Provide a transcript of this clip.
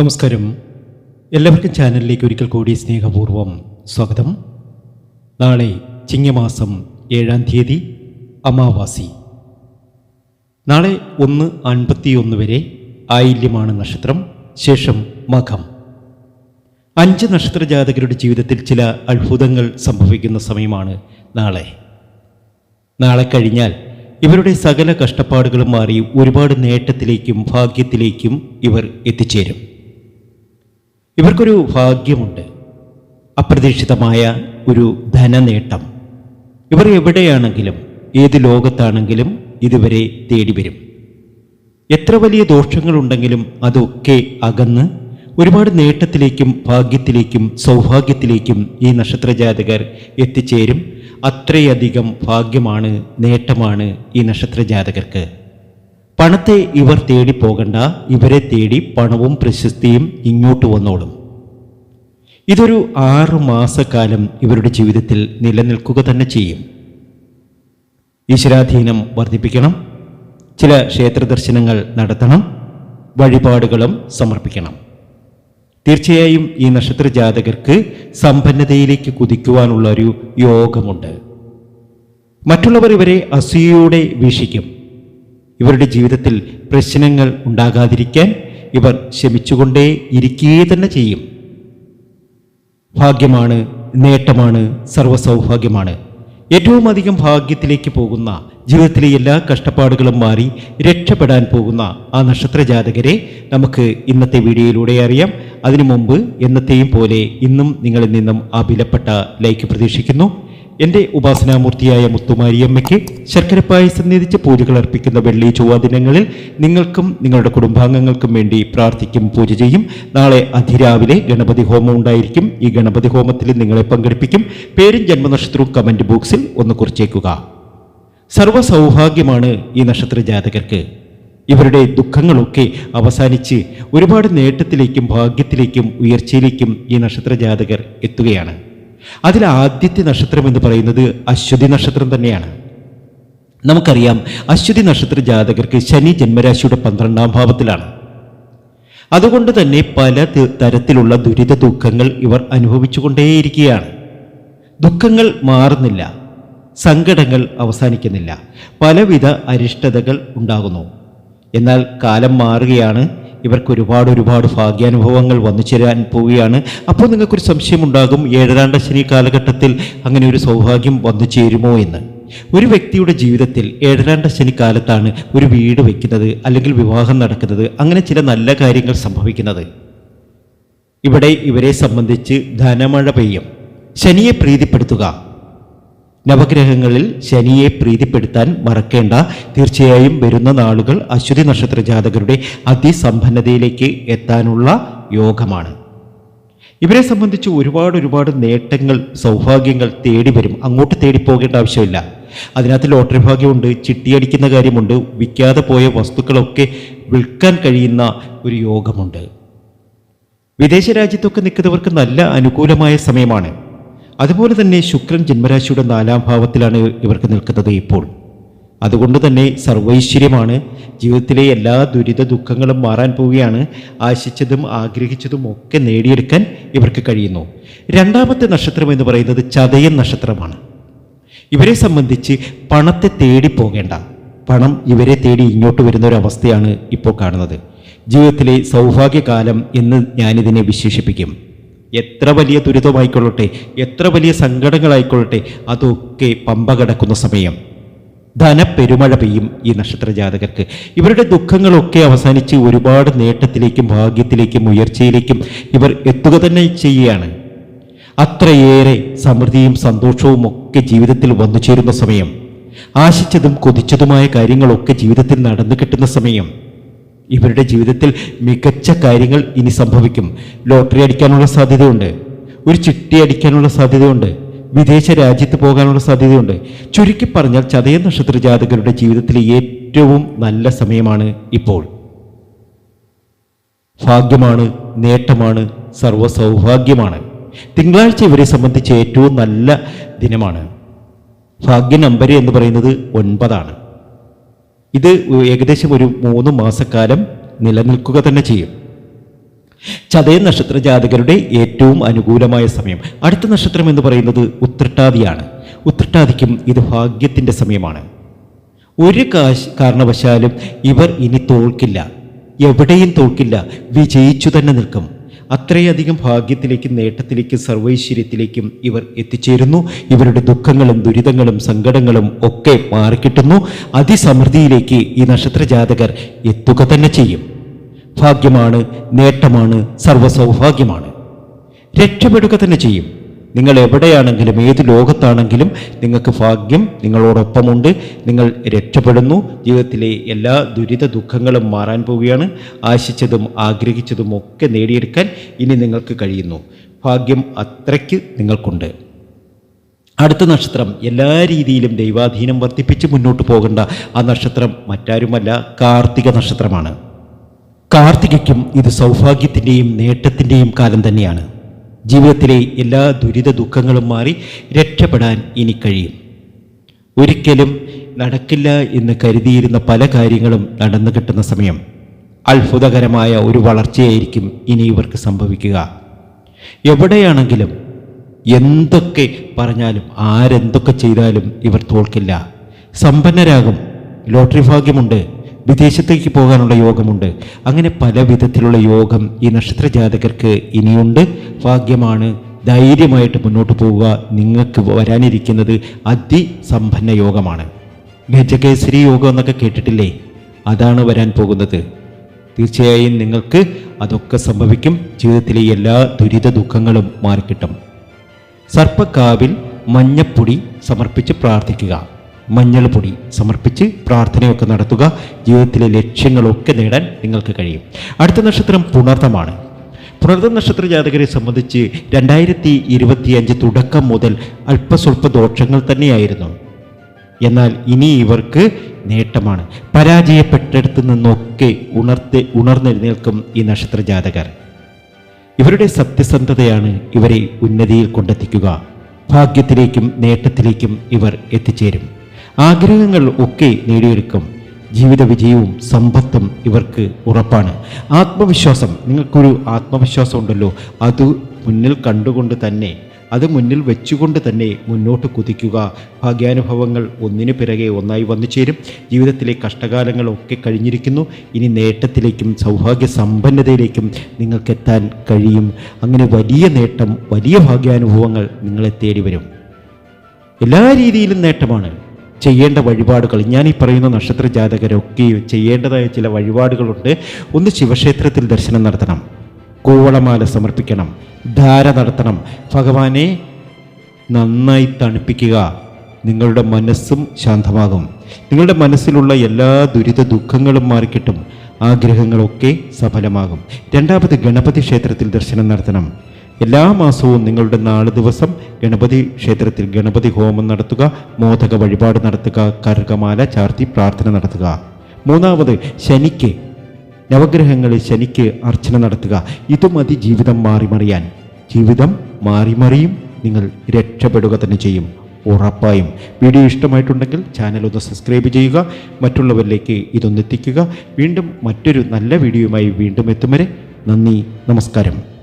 നമസ്കാരം. എല്ലാവർക്കും ചാനലിലേക്ക് ഒരിക്കൽ കൂടി സ്നേഹപൂർവം സ്വാഗതം. നാളെ ചിങ്ങമാസം ഏഴാം തീയതി അമാവാസി. നാളെ ഒന്ന് അൻപത്തിയൊന്ന് വരെ ആയില്യമാണ് നക്ഷത്രം ശേഷം മഖം അഞ്ച് നക്ഷത്ര ജാതകരുടെ ജീവിതത്തിൽ ചില അത്ഭുതങ്ങൾ സംഭവിക്കുന്ന സമയമാണ് നാളെ. നാളെ കഴിഞ്ഞാൽ ഇവരുടെ സകല കഷ്ടപ്പാടുകളും മാറി ഒരുപാട് നേട്ടത്തിലേക്കും ഭാഗ്യത്തിലേക്കും ഇവർ എത്തിച്ചേരും. ഇവർക്കൊരു ഭാഗ്യമുണ്ട്. അപ്രതീക്ഷിതമായ ഒരു ധനനേട്ടം. ഇവർ എവിടെയാണെങ്കിലും ഏത് ലോകത്താണെങ്കിലും ഇതുവരെ തേടി വരും എത്ര വലിയ ദോഷങ്ങളുണ്ടെങ്കിലും അതൊക്കെ അകന്ന് ഒരുപാട് നേട്ടത്തിലേക്കും ഭാഗ്യത്തിലേക്കും സൗഭാഗ്യത്തിലേക്കും ഈ നക്ഷത്രജാതകർ എത്തിച്ചേരും. അത്രയധികം ഭാഗ്യമാണ് നേട്ടമാണ് ഈ നക്ഷത്രജാതകർക്ക്. പണത്തെ ഇവർ തേടി പോകണ്ട ഇവരെ തേടി പണവും പ്രശസ്തിയും ഇങ്ങോട്ട് വന്നോളും. ഇതൊരു ആറു മാസക്കാലം ഇവരുടെ ജീവിതത്തിൽ നിലനിൽക്കുക തന്നെ ചെയ്യും. ഈശ്വരാധീനം വർദ്ധിപ്പിക്കണം ചില ക്ഷേത്ര ദർശനങ്ങൾ നടത്തണം വഴിപാടുകളും സമർപ്പിക്കണം. തീർച്ചയായും ഈ നക്ഷത്ര ജാതകർക്ക് സമ്പന്നതയിലേക്ക് കുതിക്കുവാനുള്ള ഒരു യോഗമുണ്ട്. മറ്റുള്ളവർ ഇവരെ അസൂയയോടെ വീക്ഷിക്കും. ഇവരുടെ ജീവിതത്തിൽ പ്രശ്നങ്ങൾ ഉണ്ടാകാതിരിക്കാൻ ഇവർ ശമിച്ചുകൊണ്ടേ ഇരിക്കുകയെ തന്നെ ചെയ്യും. ഭാഗ്യമാണ് നേട്ടമാണ് സർവസൗഭാഗ്യമാണ്. ഏറ്റവും അധികം ഭാഗ്യത്തിലേക്ക് പോകുന്ന ജീവിതത്തിലെ എല്ലാ കഷ്ടപ്പാടുകളും മാറി രക്ഷപ്പെടാൻ പോകുന്ന ആ നക്ഷത്ര ജാതകരെ നമുക്ക് ഇന്നത്തെ വീഡിയോയിലൂടെ അറിയാം. അതിനു മുമ്പ് എന്നത്തെയും പോലെ ഇന്നും നിങ്ങളിൽ നിന്നും ആ വിലപ്പെട്ട ലൈക്ക് പ്രതീക്ഷിക്കുന്നു. എന്റെ ഉപാസനാമൂർത്തിയായ മുത്തുമാരിയമ്മയ്ക്ക് ശർക്കരപ്പായസം നേതിച്ച് പൂജകൾ അർപ്പിക്കുന്ന വെള്ളി ചൊവ്വ ദിനങ്ങളിൽ നിങ്ങൾക്കും നിങ്ങളുടെ കുടുംബാംഗങ്ങൾക്കും വേണ്ടി പ്രാർത്ഥിക്കും പൂജ ചെയ്യും. നാളെ അതിരാവിലെ ഗണപതി ഹോമം ഉണ്ടായിരിക്കും. ഈ ഗണപതി ഹോമത്തിൽ നിങ്ങളെ പങ്കെടുപ്പിക്കും. പേരും ജന്മനക്ഷത്രവും കമന്റ് ബോക്സിൽ ഒന്ന് കുറിച്ചേക്കുക. സർവ സൗഭാഗ്യമാണ് ഈ നക്ഷത്ര ജാതകർക്ക്. ഇവരുടെ ദുഃഖങ്ങളൊക്കെ അവസാനിച്ച് ഒരുപാട് നേട്ടത്തിലേക്കും ഭാഗ്യത്തിലേക്കും ഉയർച്ചയിലേക്കും ഈ നക്ഷത്ര ജാതകർ എത്തുകയാണ്. അതിൽ ആദ്യത്തെ നക്ഷത്രം എന്ന് പറയുന്നത് അശ്വതി നക്ഷത്രം തന്നെയാണ്. നമുക്കറിയാം അശ്വതി നക്ഷത്ര ജാതകർക്ക് ശനി ജന്മരാശിയുടെ പന്ത്രണ്ടാം ഭാവത്തിലാണ്. അതുകൊണ്ട് തന്നെ പല തരത്തിലുള്ള ദുരിത ദുഃഖങ്ങൾ ഇവർ അനുഭവിച്ചുകൊണ്ടേയിരിക്കുകയാണ്. ദുഃഖങ്ങൾ മാറുന്നില്ല സങ്കടങ്ങൾ അവസാനിക്കുന്നില്ല പലവിധ അരിഷ്ടതകൾ ഉണ്ടാകുന്നു. എന്നാൽ കാലം മാറുകയാണ് ഇവർക്ക് ഒരുപാട് ഒരുപാട് ഭാഗ്യാനുഭവങ്ങൾ വന്നു ചേരാൻ പോവുകയാണ്. അപ്പോൾ നിങ്ങൾക്കൊരു സംശയമുണ്ടാകും ഏഴരാണ്ട ശനി കാലഘട്ടത്തിൽ അങ്ങനെ ഒരു സൗഭാഗ്യം വന്നു ചേരുമോ എന്ന്. ഒരു വ്യക്തിയുടെ ജീവിതത്തിൽ ഏഴരാണ്ട ശനി കാലത്താണ് ഒരു വീട് വയ്ക്കുന്നത് അല്ലെങ്കിൽ വിവാഹം നടക്കുന്നത് അങ്ങനെ ചില നല്ല കാര്യങ്ങൾ സംഭവിക്കുന്നത്. ഇവിടെ ഇവരെ സംബന്ധിച്ച് ധനമഴ പെയ്യും. ശനിയെ പ്രീതിപ്പെടുത്തുക. നവഗ്രഹങ്ങളിൽ ശനിയെ പ്രീതിപ്പെടുത്താൻ മറക്കേണ്ട തീർച്ചയായും വരുന്ന നാളുകൾ അശ്വതി നക്ഷത്ര ജാതകരുടെ അതിസമ്പന്നതയിലേക്ക് എത്താനുള്ള യോഗമാണ്. ഇവരെ സംബന്ധിച്ച് ഒരുപാട് ഒരുപാട് നേട്ടങ്ങൾ സൗഭാഗ്യങ്ങൾ തേടി വരും. അങ്ങോട്ട് തേടി പോകേണ്ട ആവശ്യമില്ല. അതിനകത്ത് ലോട്ടറി ഭാഗ്യമുണ്ട് ചിട്ടിയടിക്കുന്ന കാര്യമുണ്ട് വിൽക്കാതെ പോയ വസ്തുക്കളൊക്കെ വിൽക്കാൻ കഴിയുന്ന ഒരു യോഗമുണ്ട്. വിദേശ രാജ്യത്തൊക്കെ നിൽക്കുന്നവർക്ക് നല്ല അനുകൂലമായ സമയമാണ്. അതുപോലെ തന്നെ ശുക്രൻ ജന്മരാശിയുടെ നാലാം ഭാവത്തിലാണ് ഇവർക്ക് നിൽക്കുന്നത് ഇപ്പോൾ. അതുകൊണ്ട് തന്നെ സർവൈശ്വര്യമാണ്. ജീവിതത്തിലെ എല്ലാ ദുരിത ദുഃഖങ്ങളും മാറാൻ പോവുകയാണ്. ആശിച്ചതും ആഗ്രഹിച്ചതും ഒക്കെ നേടിയെടുക്കാൻ ഇവർക്ക് കഴിയുന്നു. രണ്ടാമത്തെ നക്ഷത്രം എന്ന് പറയുന്നത് ചതയൻ നക്ഷത്രമാണ്. ഇവരെ സംബന്ധിച്ച് പണത്തെ തേടി പോകേണ്ട പണം ഇവരെ തേടി ഇങ്ങോട്ട് വരുന്ന ഒരു അവസ്ഥയാണ് ഇപ്പോൾ കാണുന്നത്. ജീവിതത്തിലെ സൗഭാഗ്യകാലം എന്ന് ഞാനിതിനെ വിശേഷിപ്പിക്കും. എത്ര വലിയ ദുരിതമായിക്കൊള്ളട്ടെ എത്ര വലിയ സങ്കടങ്ങളായിക്കൊള്ളട്ടെ അതൊക്കെ പമ്പ കടക്കുന്ന സമയം. ധനപ്പെരുമഴ പെയ്യും ഈ നക്ഷത്ര ജാതകർക്ക് ഇവരുടെ ദുഃഖങ്ങളൊക്കെ അവസാനിച്ച് ഒരുപാട് നേട്ടത്തിലേക്കും ഭാഗ്യത്തിലേക്കും ഉയർച്ചയിലേക്കും ഇവർ എത്തുക തന്നെ ചെയ്യുകയാണ്. അത്രയേറെ സമൃദ്ധിയും സന്തോഷവും ഒക്കെ ജീവിതത്തിൽ വന്നു ചേരുന്ന സമയം. ആശിച്ചതും കൊതിച്ചതുമായ കാര്യങ്ങളൊക്കെ ജീവിതത്തിൽ നടന്നു കിട്ടുന്ന സമയം. ഇവരുടെ ജീവിതത്തിൽ മികച്ച കാര്യങ്ങൾ ഇനി സംഭവിക്കും. ലോട്ടറി അടിക്കാനുള്ള സാധ്യതയുണ്ട്. ഒരു ചിട്ടി അടിക്കാനുള്ള സാധ്യതയുണ്ട്. വിദേശ രാജ്യത്ത് പോകാനുള്ള സാധ്യതയുണ്ട്. ചുരുക്കി പറഞ്ഞാൽ ചതയ നക്ഷത്ര ജാതകരുടെ ജീവിതത്തിലെ ഏറ്റവും നല്ല സമയമാണ് ഇപ്പോൾ. ഭാഗ്യമാണ് നേട്ടമാണ് സർവ സൗഭാഗ്യമാണ് തിങ്കളാഴ്ച ഇവരെ സംബന്ധിച്ച് ഏറ്റവും നല്ല ദിനമാണ്. ഭാഗ്യ നമ്പർ എന്ന് പറയുന്നത് ഒൻപതാണ്. ഇത് ഏകദേശം ഒരു മൂന്ന് മാസക്കാലം നിലനിൽക്കുക തന്നെ ചെയ്യും. ചതയ നക്ഷത്ര ജാതകരുടെ ഏറ്റവും അനുകൂലമായ സമയം. അടുത്ത നക്ഷത്രം എന്ന് പറയുന്നത് ഉത്രട്ടാതിയാണ്. ഉത്രട്ടാതിക്കും ഇത് ഭാഗ്യത്തിന്റെ സമയമാണ്. ഒരു കാശ് കാരണവശാലും ഇവർ ഇനി തോൽക്കില്ല. എവിടെയും തോൽക്കില്ല. വിജയിച്ചു തന്നെ നിൽക്കും. അത്രയധികം ഭാഗ്യത്തിലേക്കും നേട്ടത്തിലേക്കും സർവൈശ്വര്യത്തിലേക്കും ഇവർ എത്തിച്ചേരുന്നു. ഇവരുടെ ദുഃഖങ്ങളും ദുരിതങ്ങളും സങ്കടങ്ങളും ഒക്കെ മാറിക്കിട്ടുന്നു. അതിസമൃദ്ധിയിലേക്ക് ഈ നക്ഷത്ര ജാതകർ എത്തുക തന്നെ ചെയ്യും. ഭാഗ്യമാണ് നേട്ടമാണ് സർവസൗഭാഗ്യമാണ്. രക്ഷപ്പെടുക തന്നെ ചെയ്യും. നിങ്ങൾ എവിടെയാണെങ്കിലും ഏത് ലോകത്താണെങ്കിലും നിങ്ങൾക്ക് ഭാഗ്യം നിങ്ങളോടൊപ്പമുണ്ട്. നിങ്ങൾ രക്ഷപ്പെടുന്നു. ജീവിതത്തിലെ എല്ലാ ദുരിത ദുഃഖങ്ങളും മാറാൻ പോവുകയാണ്. ആശിച്ചതും ആഗ്രഹിച്ചതും ഒക്കെ നേടിയെടുക്കാൻ ഇനി നിങ്ങൾക്ക് കഴിയുന്നു. ഭാഗ്യം അത്രയ്ക്ക് നിങ്ങൾക്കുണ്ട്. അടുത്ത നക്ഷത്രം. എല്ലാ രീതിയിലും ദൈവാധീനം വർദ്ധിപ്പിച്ച് മുന്നോട്ട് പോകേണ്ട ആ നക്ഷത്രം മറ്റാരുമല്ല കാർത്തിക നക്ഷത്രമാണ്. കാർത്തികയ്ക്കും ഇത് സൗഭാഗ്യത്തിന്റെയും നേട്ടത്തിന്റെയും കാലം തന്നെയാണ്. ജീവിതത്തിലെ എല്ലാ ദുരിത ദുഃഖങ്ങളും മാറി രക്ഷപ്പെടാൻ ഇനി കഴിയും. ഒരിക്കലും നടക്കില്ല എന്ന് കരുതിയിരുന്ന പല കാര്യങ്ങളും നടന്നു കിട്ടുന്ന സമയം. അത്ഭുതകരമായ ഒരു വളർച്ചയായിരിക്കും ഇനി ഇവർക്ക് സംഭവിക്കുക. എവിടെയാണെങ്കിലും എന്തൊക്കെ പറഞ്ഞാലും ആരെന്തൊക്കെ ചെയ്താലും ഇവർ തോൽക്കില്ല. സമ്പന്നരാകും. ലോട്ടറി ഭാഗ്യമുണ്ട്. വിദേശത്തേക്ക് പോകാനുള്ള യോഗമുണ്ട്. അങ്ങനെ പല വിധത്തിലുള്ള യോഗം ഈ നക്ഷത്ര ജാതകർക്ക് ഇനിയുണ്ട്. ഭാഗ്യമാണ് ധൈര്യമായിട്ട് മുന്നോട്ട് പോവുക. നിങ്ങൾക്ക് വരാനിരിക്കുന്നത് അതിസമ്പന്ന യോഗമാണ്. ഗജകേസരി യോഗം എന്നൊക്കെ കേട്ടിട്ടില്ലേ? അതാണ് വരാൻ പോകുന്നത്. തീർച്ചയായും നിങ്ങൾക്ക് അതൊക്കെ സംഭവിക്കും. ജീവിതത്തിലെ എല്ലാ ദുരിത ദുഃഖങ്ങളും മാറിക്കിട്ടും. സർപ്പക്കാവിൽ മഞ്ഞപ്പൊടി സമർപ്പിച്ച് പ്രാർത്ഥിക്കുക. മഞ്ഞൾ പൊടി സമർപ്പിച്ച് പ്രാർത്ഥനയൊക്കെ നടത്തുക. ജീവിതത്തിലെ ലക്ഷ്യങ്ങളൊക്കെ നേടാൻ നിങ്ങൾക്ക് കഴിയും. അടുത്ത നക്ഷത്രം പുണർത്തമാണ് പുണർത്ത നക്ഷത്ര ജാതകരെ സംബന്ധിച്ച് രണ്ടായിരത്തി ഇരുപത്തിയഞ്ച് തുടക്കം മുതൽ അല്പസ്വല്പ ദോഷങ്ങൾ തന്നെയായിരുന്നു. എന്നാൽ ഇനി ഇവർക്ക് നേട്ടമാണ്. പരാജയപ്പെട്ടിടത്തു നിന്നൊക്കെ ഉണർത്ത് ഉണർന്നെഴുന്നേൽക്കും ഈ നക്ഷത്ര ജാതകർ. ഇവരുടെ സത്യസന്ധതയാണ് ഇവരെ ഉന്നതിയിൽ കൊണ്ടെത്തിക്കുക. ഭാഗ്യത്തിലേക്കും നേട്ടത്തിലേക്കും ഇവർ എത്തിച്ചേരും. ആഗ്രഹങ്ങൾ ഒക്കെ നേടിയെടുക്കും. ജീവിത വിജയവും സമ്പത്തും ഇവർക്ക് ഉറപ്പാണ്. ആത്മവിശ്വാസം നിങ്ങൾക്കൊരു ആത്മവിശ്വാസം ഉണ്ടല്ലോ. അത് മുന്നിൽ കണ്ടുകൊണ്ട് തന്നെ അത് മുന്നിൽ വെച്ചുകൊണ്ട് തന്നെ മുന്നോട്ട് കുതിക്കുക. ഭാഗ്യാനുഭവങ്ങൾ ഒന്നിനു പിറകെ ഒന്നായി വന്നു ചേരും. ജീവിതത്തിലെ കഷ്ടകാലങ്ങളൊക്കെ കഴിഞ്ഞിരിക്കുന്നു. ഇനി നേട്ടത്തിലേക്കും സൗഭാഗ്യ സമ്പന്നതയിലേക്കും നിങ്ങൾക്കെത്താൻ കഴിയും. അങ്ങനെ വലിയ നേട്ടം വലിയ ഭാഗ്യാനുഭവങ്ങൾ നിങ്ങളെ തേടി വരും എല്ലാ രീതിയിലും നേട്ടമാണ്. ചെയ്യേണ്ട വഴിപാടുകൾ. ഞാൻ ഈ പറയുന്ന നക്ഷത്ര ജാതകരൊക്കെ ചെയ്യേണ്ടതായ ചില വഴിപാടുകളുണ്ട്. ഒന്ന് ശിവക്ഷേത്രത്തിൽ ദർശനം നടത്തണം. കൂവളമാല സമർപ്പിക്കണം. ധാര നടത്തണം. ഭഗവാനെ നന്നായി തണുപ്പിക്കുക. നിങ്ങളുടെ മനസ്സും ശാന്തമാകും. നിങ്ങളുടെ മനസ്സിലുള്ള എല്ലാ ദുരിത ദുഃഖങ്ങളും മാറിക്കിട്ടും. ആഗ്രഹങ്ങളൊക്കെ സഫലമാകും. രണ്ടാമത് ഗണപതി ക്ഷേത്രത്തിൽ ദർശനം നടത്തണം. എല്ലാ മാസവും നിങ്ങളുടെ നാല് ദിവസം ഗണപതി ക്ഷേത്രത്തിൽ ഗണപതി ഹോമം നടത്തുക മോദക വഴിപാട് നടത്തുക കർഗമാല ചാർത്തി പ്രാർത്ഥന നടത്തുക. മൂന്നാമത് ശനിക്ക് നവഗ്രഹങ്ങളിൽ ശനിക്ക് അർച്ചന നടത്തുക. ഇതുമതി ജീവിതം മാറിമറിയാൻ. ജീവിതം മാറിമറിയും നിങ്ങൾ രക്ഷപ്പെടുക തന്നെ ചെയ്യും. ഉറപ്പായും. വീഡിയോ ഇഷ്ടമായിട്ടുണ്ടെങ്കിൽ ചാനൽ ഒന്ന് സബ്സ്ക്രൈബ് ചെയ്യുക. മറ്റുള്ളവരിലേക്ക് ഇതൊന്നെത്തിക്കുക. വീണ്ടും മറ്റൊരു നല്ല വീഡിയോയുമായി വീണ്ടും എത്തും വരെ നന്ദി നമസ്കാരം.